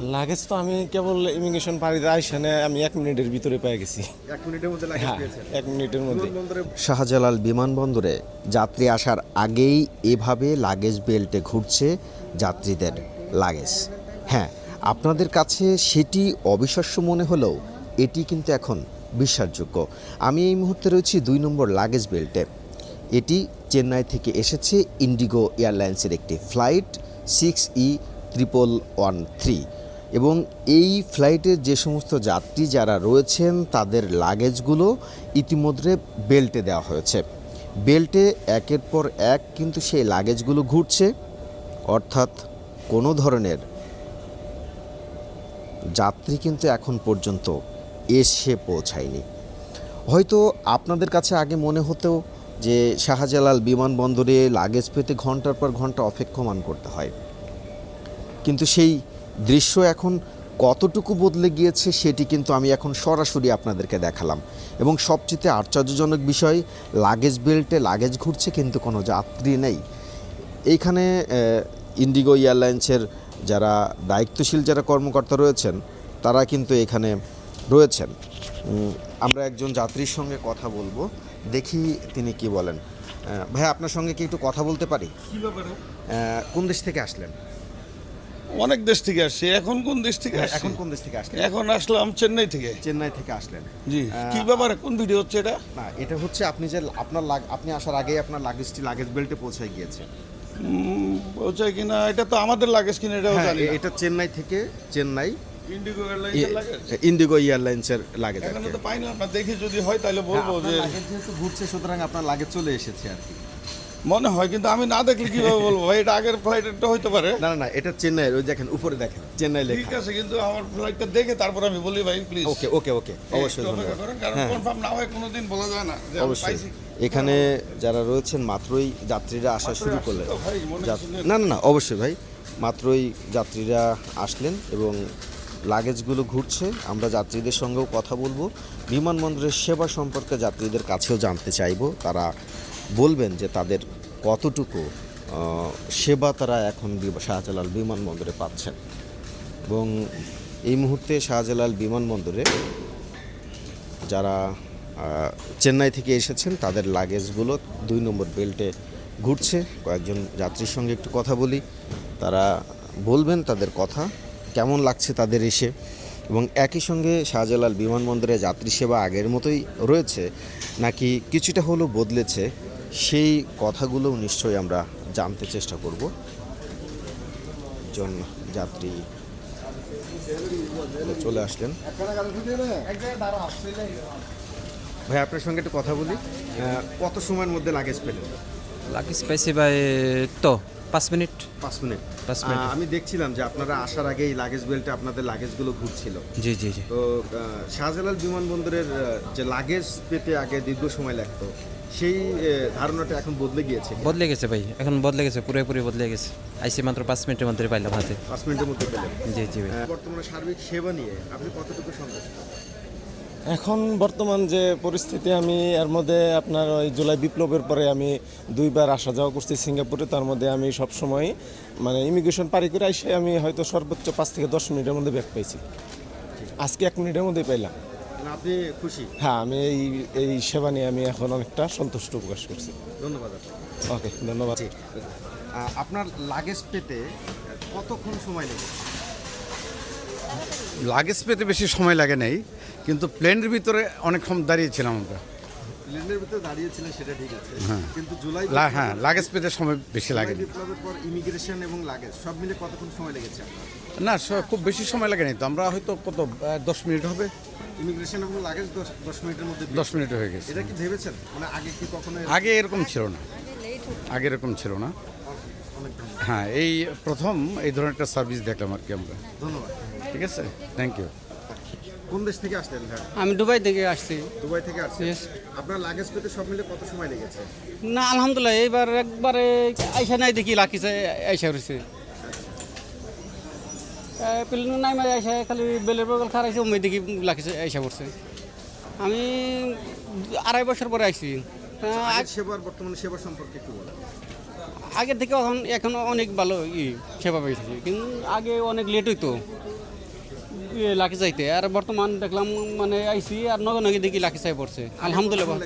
Luggage তো আমি কেবল immigration পাড়িতে আইসানে আমি এক মিনিটের ভিতরে পেয়ে গেছি। এক মিনিটের মধ্যে লাগেজ হ্যাঁ এক মিনিটের মধ্যে। শাহজালাল বিমানবন্দরে যাত্রী আসার আগেই এভাবে লাগেজ বেল্টে ঘুরছে যাত্রীদের লাগেজ। হ্যাঁ আপনাদের কাছে সেটি অবিশ্বাস্য মনে হলেও এটি কিন্তু এখন বিশ্বাসযোগ্য। আমি এই মুহূর্তে রয়েছি দুই নম্বর লাগেজ বেল্টে। এটি চেন্নাই থেকে এসেছে ইন্ডিগো এয়ারলাইন্সের একটি flight six E triple one three. এবং এই ফ্লাইটের যে সমস্ত যাত্রী যারা রয়েছেন, তাদের লাগেজগুলো ইতিমধ্যে বেল্টে দেওয়া হয়েছে। বেল্টে একের পর এক কিন্তু সেই লাগেজগুলো ঘুরছে। অর্থাৎ কোনো ধরনের যাত্রী কিন্তু এখন পর্যন্ত এসে পৌঁছায়নি। হয়তো আপনাদের কাছে আগে মনে হতো যে শাহজালাল বিমানবন্দরে লাগেজ পেতে ঘণ্টার পর ঘণ্টা অপেক্ষমান করতে হয়। কিন্তু সেই দৃশ্য এখন কতটুকু বদলে গিয়েছে সেটি কিন্তু আমি এখন সরাসরি আপনাদেরকে দেখালাম। এবং সবচেয়ে আশ্চর্যজনক বিষয় লাগেজ বেল্টে লাগেজ ঘুরছে কিন্তু কোনো যাত্রী নেই। এইখানে ইন্ডিগো এয়ারলাইন্সের যারা দায়িত্বশীল যারা কর্মকর্তা রয়েছেন তারা কিন্তু এখানে রয়েছেন। আমরা একজন যাত্রীর সঙ্গে কথা বলব দেখি তিনি কি বলেন। ভাই আপনার সঙ্গে কি একটু কথা বলতে পারি? কোন দেশ থেকে আসলেন? অনেক দেশ থেকে আসছে। এখন কোন দেশ থেকে আসছে? এখন কোন দেশ থেকে আসলেন এখন আসলাম চেন্নাই থেকে। চেন্নাই থেকে আসলেন। জি কি ব্যাপার? কোন ভিডিও হচ্ছে এটা? না এটা হচ্ছে আপনি যে আপনার আপনি আসার আগেই আপনার লাগেজটি লাগেজ বেল্টে পৌঁছে গিয়েছে। বলছে কিনা এটা তো আমাদের লাগেজ কিনা এটাও হ্যাঁ জানি এটা চেন্নাই থেকে চেন্নাই ইন্ডিগো এয়ারলাইন্সের লাগেজ ইন্ডিগো এয়ারলাইন্সের লাগেজ এখানে। তো না দেখি যদি হয় তাহলে হ্যাঁ, বলব যে লাগেজ যেহেতু ঘুরছে সুতরাং আপনার লাগেজ চলে এসেছে আর কি। মনে হয় কিন্তু আমি না দেখলে কীভাবে বলব? ভাই এটা আগের ফ্লাইটটা হইতে পারে। না না না এটা চেন্নাই ওই দেখেন উপরে দেখেন চেন্নাই লেখা। ঠিক আছে কিন্তু আমার ফ্লাইটটা দেখে তারপর আমি বলি ভাই প্লিজ ওকে ওকে ওকে অবশ্যই কারণ হ্যাঁ। কনফার্ম না হয় কোনোদিন বলা যায় না যে অবশ্যই। এখানে যারা রয়েছেন মাত্রই যাত্রীরা আসা শুরু করলেন। না না না অবশ্যই ভাই মাত্রই যাত্রীরা আসলেন এবং লাগেজগুলো ঘুরছে। আমরা যাত্রীদের সঙ্গেও কথা বলব। বিমানবন্দরের সেবা সম্পর্কে যাত্রীদের কাছেও জানতে চাইব। তারা বলবেন যে তাদের কতটুকু সেবা তারা এখন শাহজালাল বিমানবন্দরে পাচ্ছেন। এবং এই মুহূর্তে শাহজালাল বিমানবন্দরে যারা চেন্নাই থেকে এসেছেন, তাদের লাগেজগুলো দুই নম্বর বেল্টে ঘুরছে। কয়েকজন যাত্রীর সঙ্গে একটু কথা বলি। তারা বলবেন তাদের কথা, কেমন লাগছে তাদের এসে। এবং একই সঙ্গে শাহজালাল বিমানবন্দরে যাত্রী সেবা আগের মতোই রয়েছে, নাকি কিছুটা হলেও বদলেছে সেই কথাগুলো নিশ্চয়ই আমরা জানতে চেষ্টা করব। জন যাত্রী চলে আসলেন। ভাই, আপনার সঙ্গে একটু কথা বলি। কত সময়ের মধ্যে লাগেজ পেলেন? লাগেজ পেয়েছি ভাই, তো পাঁচ মিনিট। পাঁচ মিনিট। পাঁচ মিনিট। আমি দেখছিলাম যে আপনারা আসার আগেই লাগেজ বেল্টে আপনাদের লাগেজগুলো ঘুরছিল। জি জি জি। তো শাহজালাল বিমানবন্দরের যে লাগেজ পেতে আগে দীর্ঘ সময় লাগতো সেই ধারণাটা এখন বদলে গিয়েছে বদলে গেছে ভাই এখন বদলে গেছে পুরোপুরি বদলে গেছে। আইসি মাত্র পাঁচ মিনিটের মধ্যে পাইলাম হাতে। পাঁচ মিনিটের মধ্যে পেলেন। জি জি ভাই। বর্তমানে সার্বিক সেবা নিয়ে আপনি কতটুকু সন্তুষ্ট? এখন বর্তমান যে পরিস্থিতি আমি এর মধ্যে আপনার ওই জুলাই বিপ্লবের পরে আমি দুইবার আসা যাওয়া করছি সিঙ্গাপুরে। তার মধ্যে আমি সব সময় মানে ইমিগ্রেশন পারি করে এসে আমি হয়তো সর্বোচ্চ পাঁচ থেকে দশ মিনিটের মধ্যে ব্যাক পাইছি। আজকে এক মিনিটের মধ্যে পাইলাম। মানে আপনি খুশি? হ্যাঁ আমি এই এই সেবা নিয়ে আমি এখন অনেকটা সন্তুষ্ট প্রকাশ করছি। ধন্যবাদ ওকে ধন্যবাদ। আপনার লাগেজ পেতে কতক্ষণ সময় লেগে? লাগেজ পেতে বেশি সময় লাগে নাই। কিন্তু প্লেনের ভিতরে অনেকক্ষণ দাঁড়িয়েছিলাম আমরা। প্লেনের ভিতরে দাঁড়িয়েছিলেন সেটা ঠিক আছে। কিন্তু জুলাই হ্যাঁ লাগেজ পেতে সময় বেশি লাগেনি। বিপ্লবের পর ইমিগ্রেশন এবং লাগেজ সব মিলে কতক্ষণ সময় লেগেছে না খুব বেশি সময় লাগেনি তো। আমরা হয়তো কত দশ মিনিট হবে? ইমিগ্রেশন এবং লাগেজ দশ মিনিটের মধ্যে দশ মিনিট হয়ে গেছে। এটা কি ভেবেছেন? মানে আগে কি কখনো আগে এরকম ছিল না। আগে এরকম ছিল না। হ্যাঁ এই প্রথম এই ধরনের একটা সার্ভিস দেখলাম আর কি আমরা। ধন্যবাদ। ঠিক আছে? থ্যাংক ইউ কোন দেশ থেকে আসলেন ভাই আমি দুবাই থেকে আসছি। দুবাই থেকে আসছেন? Yes. আপনার লাগেজ পেতে সব মিলে কত সময় লেগেছে? না আলহামদুলিল্লাহ এইবার একবারে আইসা নাই দেখি লাকিছে আইসা রয়েছে। প্লেন নাই মানে আইসা খালি বেলের বগল খারাইছে ওই দেখি লাকিছে আইসা পড়ছে। আমি আড়াই বছর পরে আইছি। আহ, আগের সেবা আর বর্তমানে সেবা সম্পর্কে একটু বলেন। আগের থেকে এখন এখন অনেক ভালো ই সেবা পেয়েছি কিন্তু আগে অনেক লেট হইতো। লাখি চাইতে আর বর্তমান দেখলাম মানে আইসি আর নগে নগে দেখি লাকি চাই পড়ছে। আলহামদুলিল্লাহ।